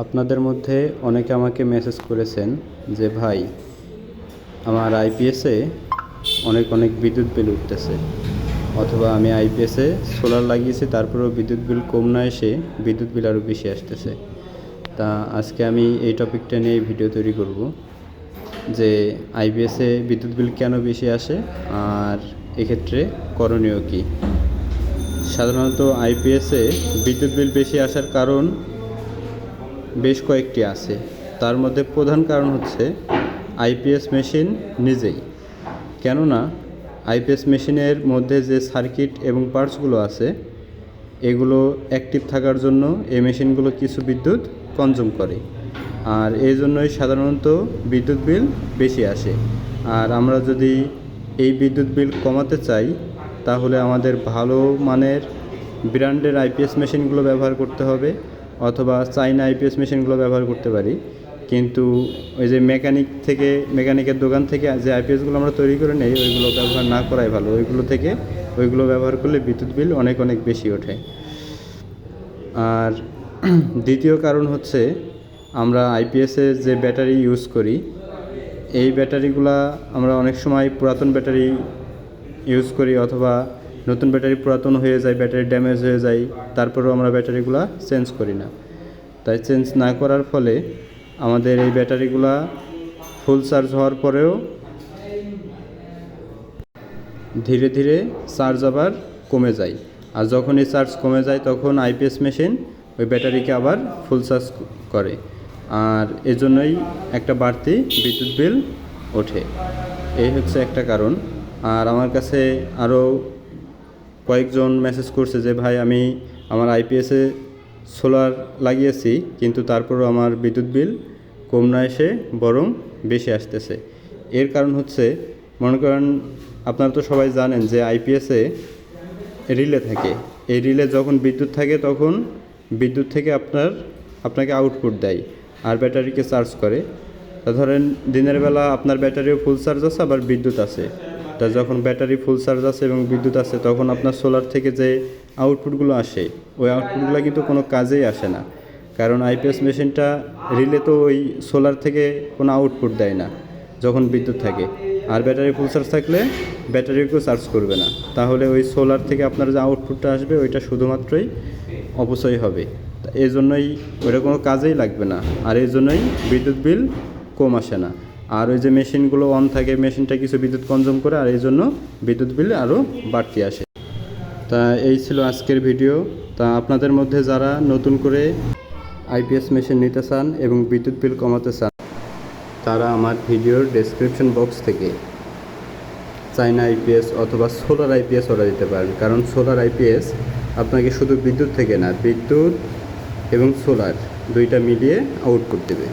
আপনাদের মধ্যে অনেকে আমাকে মেসেজ করেছেন যে, ভাই, আমার আইপিএসে অনেক অনেক বিদ্যুৎ বিল উঠতেছে। অথবা আমি আইপিএসে সোলার লাগিয়েছি, তারপরেও বিদ্যুৎ বিল কম না এসে বিদ্যুৎ বিল আরও বেশি আসতেছে। তা আজকে আমি এই টপিকটা নিয়ে ভিডিও তৈরি করব, যে আইপিএসে বিদ্যুৎ বিল কেন বেশি আসে আর এক্ষেত্রে করণীয় কী? সাধারণত আইপিএসে বিদ্যুৎ বিল বেশি আসার কারণ বেশ কয়েকটি আছে। তার মধ্যে প্রধান কারণ হচ্ছে আইপিএস মেশিন নিজেই। কেননা, আইপিএস মেশিনের মধ্যে যে সার্কিট এবং পার্টসগুলো আছে, এগুলো অ্যাক্টিভ থাকার জন্য এই মেশিনগুলো কিছু বিদ্যুৎ কনজিউম করে। আর এই জন্যই সাধারণত বিদ্যুৎ বিল বেশি আসে। আর আমরা যদি এই বিদ্যুৎ বিল কমাতে চাই, তাহলে আমাদের ভালো মানের ব্র্যান্ডের আইপিএস মেশিনগুলো ব্যবহার করতে হবে। অথবা চাইনা আইপিএস মেশিনগুলো ব্যবহার করতে পারি। কিন্তু ওই যে মেকানিক থেকে, মেকানিকের দোকান থেকে যে আইপিএসগুলো আমরা তৈরি করে নেই, ওইগুলো ব্যবহার না করাই ভালো। ওইগুলো থেকে ওইগুলো ব্যবহার করলে বিদ্যুৎ বিল অনেক অনেক বেশি ওঠে। আর দ্বিতীয় কারণ হচ্ছে আমরা আইপিএসের যে ব্যাটারি ইউজ করি, এই ব্যাটারিগুলা আমরা অনেক সময় পুরাতন ব্যাটারি ইউজ করি অথবা নতুন ব্যাটারি পুরাতন হয়ে যায়, ব্যাটারি ড্যামেজ হয়ে যায়, তারপরেও আমরা ব্যাটারিগুলা চেঞ্জ করি না। তাই চেঞ্জ না করার ফলে আমাদের এই ব্যাটারিগুলা ফুল চার্জ হওয়ার পরেও ধীরে ধীরে চার্জ আবার কমে যায়। আর যখন এই চার্জ কমে যায়, তখন আইপিএস মেশিন ওই ব্যাটারিকে আবার ফুল চার্জ করে। আর এজন্যই একটা বাড়তি বিদ্যুৎ বিল ওঠে। এই হচ্ছে একটা কারণ। আর আমার কাছে আরও কয়েকজন মেসেজ করছে যে, ভাই, আমি আমার আইপিএসে সোলার লাগিয়েছি, কিন্তু তারপরও আমার বিদ্যুৎ বিল কম না এসে বরং বেশি আসতেছে। এর কারণ হচ্ছে, মনে করেন, আপনারা তো সবাই জানেন যে আইপিএসে রিলে থাকে। এই রিলে যখন বিদ্যুৎ থাকে, তখন বিদ্যুৎ থেকে আপনার, আপনাকে আউটপুট দেয় আর ব্যাটারিকে চার্জ করে। তা ধরেন, দিনের বেলা আপনার ব্যাটারিও ফুল চার্জ আছে, আবার বিদ্যুৎ আছে। তা যখন ব্যাটারি ফুল চার্জ আছে এবং বিদ্যুৎ আছে, তখন আপনার সোলার থেকে যে আউটপুটগুলো আসে, ওই আউটপুটগুলো কিন্তু কোনো কাজেই আসে না। কারণ আইপিএস মেশিনটা রিলে তো ওই সোলার থেকে কোনো আউটপুট দেয় না, যখন বিদ্যুৎ থাকে। আর ব্যাটারি ফুল চার্জ থাকলে ব্যাটারিকেও চার্জ করবে না। তাহলে ওই সোলার থেকে আপনার যে আউটপুটটা আসবে, ওইটা শুধুমাত্রই অপচয় হবে। এই জন্যই ওইটা কোনো কাজেই লাগবে না। আর এই জন্যই বিদ্যুৎ বিল কম আসে না। আর ওই যে মেশিনগুলো অন থাকে, মেশিনটা কিছু বিদ্যুৎ কনজিউম করে, আর এই জন্য বিদ্যুৎ বিল আরও বাড়তি আসে। তা এই ছিল আজকের ভিডিও তা আপনাদের মধ্যে যারা নতুন করে আইপিএস মেশিন নিতে চান এবং বিদ্যুৎ বিল কমাতে চান, তারা আমার ভিডিওর ডেসক্রিপশন বক্স থেকে চাইনা আইপিএস অথবা সোলার আইপিএস অর্ডার দিতে পারেন কারণ সোলার আইপিএস আপনাকে শুধু বিদ্যুৎ থেকে না, বিদ্যুৎ এবং সোলার দুইটা মিলিয়ে আউটপুট দেবে।